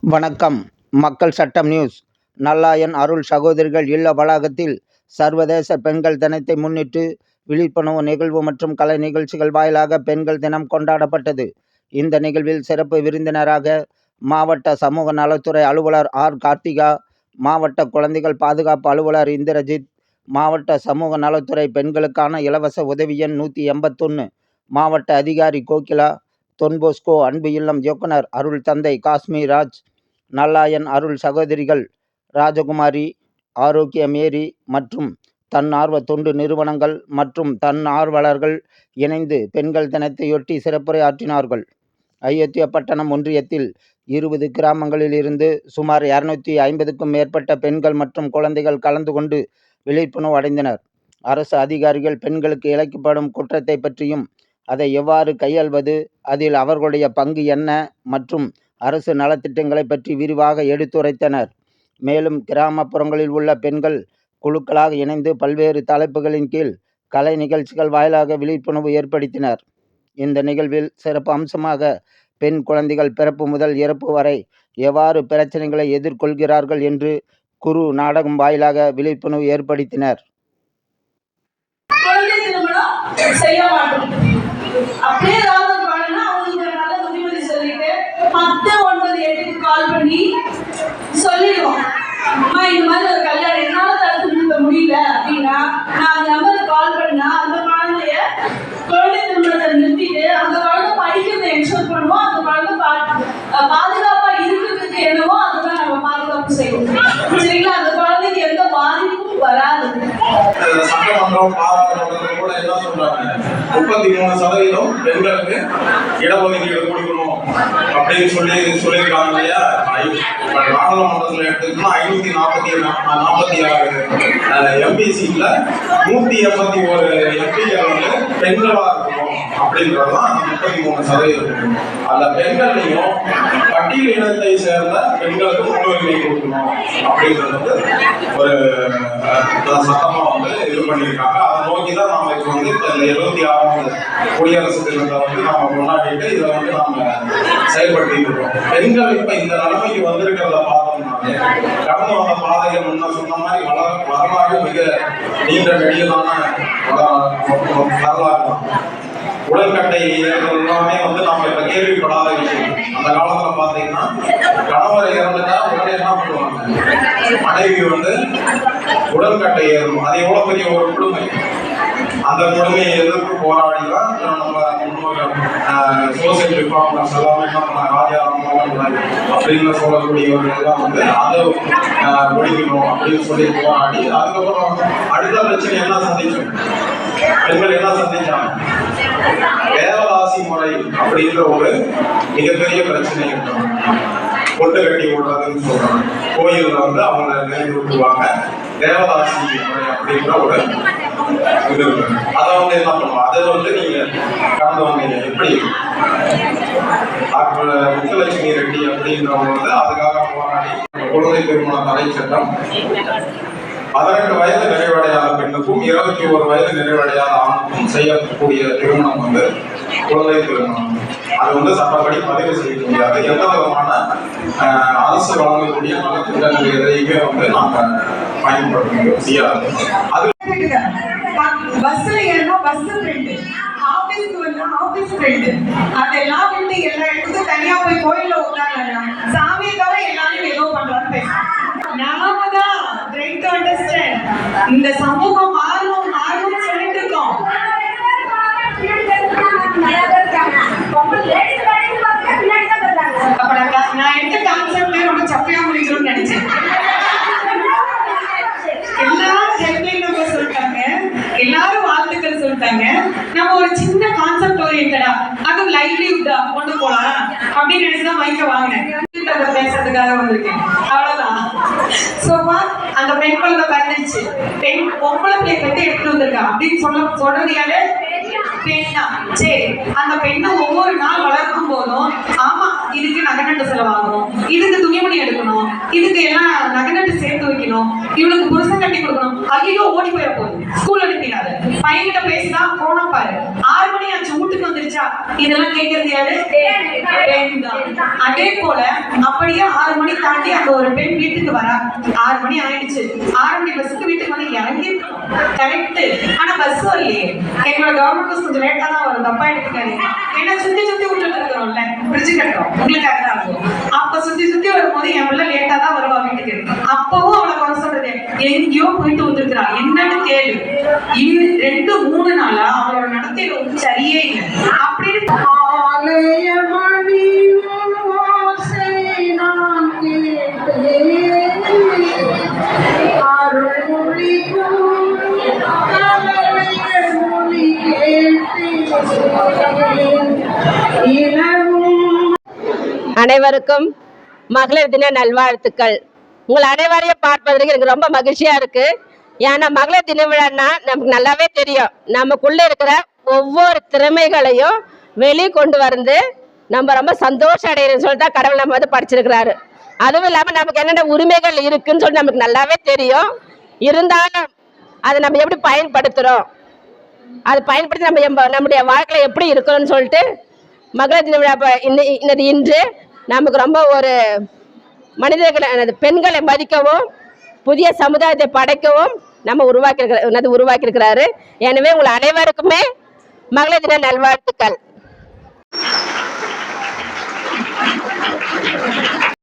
வணக்கம். மக்கள் சட்டம் நியூஸ். நல்லாயன் அருள் சகோதரிகள் இல்ல வளாகத்தில் சர்வதேச பெண்கள் தினத்தை முன்னிட்டு விழிப்புணர்வு நிகழ்வு மற்றும் கலை நிகழ்ச்சிகள் வாயிலாக பெண்கள் தினம் கொண்டாடப்பட்டது. இந்த நிகழ்வில் சிறப்பு விருந்தினராக மாவட்ட சமூக நலத்துறை அலுவலர் ஆர் கார்த்திகா மாவட்ட குழந்தைகள் பாதுகாப்பு அலுவலர் இந்திரஜித் மாவட்ட சமூக நலத்துறை பெண்களுக்கான இலவச உதவி எண் நூற்றி எண்பத்தொன்று மாவட்ட அதிகாரி கோகிலா தொன்போஸ்கோ அன்பு இல்லம் இயக்குனர் அருள் தந்தை காஷ்மீராஜ் நல்லாயன் அருள் சகோதரிகள் ராஜகுமாரி ஆரோக்கிய மேரி மற்றும் தன்னார்வ தொண்டு நிறுவனங்கள் மற்றும் தன்னார்வலர்கள் இணைந்து பெண்கள் தினத்தையொட்டி சிறப்புரையாற்றினார்கள். அயோத்தியாப்பட்டினம் ஒன்றியத்தில் இருபது கிராமங்களில் இருந்து சுமார் இரநூத்தி ஐம்பதுக்கும் மேற்பட்ட பெண்கள் மற்றும் குழந்தைகள் கலந்து கொண்டு விழிப்புணர்வு அடைந்தனர். அரசு அதிகாரிகள் பெண்களுக்கு இழைக்கப்படும் குற்றத்தை பற்றியும் அதை எவ்வாறு கையாள்வது அதில் அவர்களுடைய பங்கு என்ன மற்றும் அரசு நலத்திட்டங்களை பற்றி விரிவாக எடுத்துரைத்தனர். மேலும் கிராமப்புறங்களில் உள்ள பெண்கள் குழுக்களாக இணைந்து பல்வேறு தலைப்புகளின் கீழ் கலை நிகழ்ச்சிகள் வாயிலாக விழிப்புணர்வு ஏற்படுத்தினர். இந்த நிகழ்வில் சிறப்பு அம்சமாக பெண் குழந்தைகள் பிறப்பு முதல் இறப்பு வரை எவ்வாறு பிரச்சனைகளை எதிர்கொள்கிறார்கள் என்று குரு நாடகம் வாயிலாக விழிப்புணர்வு ஏற்படுத்தினர் குழந்தை திருமணம் செய்ய மாட்டோம் அப்படியே ஏதாவது பண்ணா அவங்களுக்கு ஒரு நல்ல புத்திமதி சொல்லிட்டு பத்து ஒன்பது எட்டுக்கு கால் பண்ணி சொல்லிடுவோம் அம்மா இந்த மாதிரி ஒரு கல்யாணம் என்னால தடுத்து நிறுத்த முடியல அப்படின்னா நான் அந்த நம்பருக்கு கால் பண்ணா அந்த குழந்தைய குழந்தை திருமணத்தை நிறுத்திட்டு அந்த குழந்தை படிக்கிறதை என்ஷூர் பண்ணுவோம் அந்த குழந்தை பா- அஹ் பாதுகாப்பா இருக்கிறதுக்கு என்னவோ அதுதான் நம்ம பாதுகாப்பு செய்வோம் சரிங்களா அந்த குழந்தைக்கு எந்த பாதிப்பும் வராது இந்த சட்டமன்றம் பாராளுமன்றம் கூட என்ன சொல்றாங்க. முப்பத்தி மூணு சதவீதம் பெண்களுக்கு இடஒதுக்கீடு கொடுக்கணும் அப்படின்னு சொல்லி சொல்லியிருக்காங்க இல்லையா? நாடாளுமன்றத்தில் எடுத்துக்கிட்டோம்னா ஐநூத்தி நாற்பத்தி நாற்பத்தி ஆறு எம்பிசியில் நூத்தி எண்பத்தி ஒரு எம்பிகள் வந்து பெண்களாக இருக்கணும் அப்படின்றதுதான் முப்பத்தி மூணு சதவீதம் அந்த பெண்களையும் பட்டியல் இனத்தை சேர்ந்த பெண்களுக்கு முன்னுரிமை கொடுக்கணும் அப்படின்றது வந்து ஒரு சட்டமா வந்து இது பண்ணியிருக்காங்க. அதை நோக்கி தான் நாம இப்போ வந்து இந்த எழுபத்தி ஆறாவது குடியரசு தினத்தை வந்து நாம கொண்டாடிட்டு இதை வந்து நாம செயல்படுத்திட்டு இருக்கோம். பெண்கள் இப்ப இந்த நிலைமைக்கு வந்திருக்கிறத பார்த்தோம்னாலே கடந்து வந்த பாதைகள் முன்ன சொன்ன மாதிரி வளர வரலாறு மிக நீண்ட நெடியதான வரலாறு தான். உடற்கட்டை எல்லாமே வந்து நம்ம இப்ப கேள்விப்படாத விஷயம். அந்த காலத்துல பாத்தீங்கன்னா கணவர் இறந்துட்டா உடனே என்ன பண்ணுவாங்க? மனைவி வந்து உடற்கட்டை ஏறும் அது எவ்வளவு பெரிய ஒரு கொடுமை. அந்த கொடுமையை எதிர்த்து போராடி தான் நம்ம முன்னோர்கள் சோசியல் ரிஃபார்மர்ஸ் எல்லாமே என்ன பண்ணாங்க? ராஜா அப்படின்னு சொல்லக்கூடியவர்கள் எல்லாம் வந்து அதை முடிக்கணும் ஒழிக்கணும் அப்படின்னு சொல்லி போராடி அதுக்கப்புறம் அடுத்த பிரச்சனை என்ன சந்திச்சோம் பெண்கள் என்ன சந்திச்சாங்க? தேவதாசி முறை அப்படின்ற ஒரு மிகப்பெரிய பிரச்சனை இருக்கும் பொட்டு கட்டி ஓடுறதுன்னு சொல்றாங்க. கோயில்ல வந்து அவங்க நினைவுறுத்துவாங்க தேவதாசி முறை அப்படின்ற ஒரு இது இருக்கு. அதை வந்து என்ன பண்ணுவோம்? அதை வந்து நீங்க கடந்து வந்தீங்க. எப்படி? டாக்டர் முத்துலட்சுமி ரெட்டி அப்படின்றவங்க வந்து அதுக்காக போராடி குழந்தை திருமண தடை சட்டம் பதினெட்டு வயது நிறைவடையாத பெண்ணுக்கும் இருபத்தி ஒரு வயது நிறைவடையாத ஆணுக்கும் செய்யக்கூடிய திருமணம் வந்து குழந்தை திருமணம். அது வந்து சட்டப்படி பதிவு செய்ய முடியாது. எந்த விதமான அரசு வழங்கக்கூடிய நலத்திட்டங்கள் எதையுமே வந்து நாம பயன்படுத்த முடியாது. அது பஸ்ல ஏறினா பஸ் ஃப்ரெண்டு ஆபீஸ்க்கு வந்தா ஆபீஸ் ஃப்ரெண்டு. அதெல்லாம் விட்டு எல்லா இடத்துக்கும் தனியா போய் கோயில்ல உட்கார்றாங்க இந்த சமூகம் மாறணும் மாறணும்னு சொல்லிட்டு இருக்கோம் அப்ப நான் எடுத்த கான்செப்டே ரொம்ப சப்பையா முடிக்கணும்னு நினைச்சேன். எல்லாரும் ஹெல்ப்லைன் நம்பர் சொல்லிட்டாங்க. எல்லாரும் வாழ்த்துக்கள் சொல்லிட்டாங்க. நம்ம ஒரு சின்ன கான்செப்ட் ஓரியன்டா அதுவும் லைவ்லிஹுட்டா கொண்டு போலாம் அப்படின்னு நினைச்சு தான் மைக்க வாங்கினேன். அதை பேசுறதுக்காக வந்திருக்கேன். அவ்வளவுதான். சோப்பா அந்த பெண் குழந்தை பிறந்துச்சு பெண் பொம்பளை பிள்ளை பத்தி எடுத்து வந்திருக்கா? அப்படின்னு சொல்ல சொல்றது யாரு? பெண்ணா. சரி அந்த பெண்ணை ஒவ்வொரு நாள் வளர்க்கும் போதும் ஆமா இதுக்கு நகநட்டு செலவாகும். இதுக்கு துணிமணி எடுக்கணும். இதுக்கு எல்லாம் நகநட்டு சேர்த்து வைக்கணும். இவளுக்கு புருஷன் கட்டி கொடுக்கணும். ஐயோ ஓடி போயிட போகுது ஸ்கூல் அனுப்பினாரு. பையன்கிட்ட பேசிதான் போனா பாரு. ஆறு மணி ஆச்சு வீட்டுக்கு வந்துருச்சா? இதெல்லாம் கேட்கறது யாரு? தான். அதே போல அப்படியே ஆறு மணி தாண்டி அங்க ஒரு பெண் வீட்டுக்கு வரா. ஆறு மணி ஆயிடுச்சு. ஆறு மணி பஸ்ஸுக்கு வீட்டுக்கு வந்து இறங்கி கரெக்ட் ஆனா பஸ் வரலையே எங்களோட கவர்மெண்ட் பஸ் கொஞ்சம் லேட்டா தான் வரும். தப்பா எடுத்துக்காதீங்க. ஏன்னா சுத்தி சுத்தி விட்டுட்டு இருக்கிறோம்ல. பிரிட்ஜ் கட்டுறோம் உங்களுக்கு அதுதான் இருக்கும் அப்ப சுத்தி சுத்தி வரும்போது என் பிள்ளை லேட்டா தான் வருவா வீட்டுக்கு அப்பவும் அவளை குறை சொல்றது எங்கேயோ போயிட்டு வந்திருக்கிறா. என்னன்னு கேளு. இன்னும் ரெண்டு மூணு நாளா அவளோட நடத்தையில வந்து சரியே இல்லை. அப்படின்னு அனைவருக்கும் மகளிர் தின நல்வாழ்த்துக்கள். உங்கள் அனைவரையும் பார்ப்பதற்கு எனக்கு ரொம்ப மகிழ்ச்சியா இருக்கு. ஏன்னா மகளிர் தின விழான்னா நமக்கு நல்லாவே தெரியும். நமக்குள்ள இருக்கிற ஒவ்வொரு திறமைகளையும் வெளியே கொண்டு வந்து நம்ம ரொம்ப சந்தோஷம் அடைகிறோம்னு சொல்லிட்டு தான் கடவுள் நம்ம வந்து படிச்சிருக்கிறாரு. அதுவும் இல்லாமல் நமக்கு என்னென்ன உரிமைகள் இருக்குன்னு சொல்லி நமக்கு நல்லாவே தெரியும். இருந்தாலும் அதை நம்ம எப்படி பயன்படுத்துகிறோம் அது பயன்படுத்தி நம்ம எம்ப- நம்முடைய வாழ்க்கையில எப்படி இருக்கணும்னு சொல்லிட்டு மகளிர் தின விழா ப- இன்னது இன்று நமக்கு ரொம்ப ஒரு மனிதர்களை எனது பெண்களை மதிக்கவும் புதிய சமுதாயத்தை படைக்கவும் நம்ம உருவாக்கி என்னது உருவாக்கியிருக்கிறாரு. எனவே உங்கள் அனைவருக்குமே மகளிர் தின நல்வாழ்த்துக்கள்.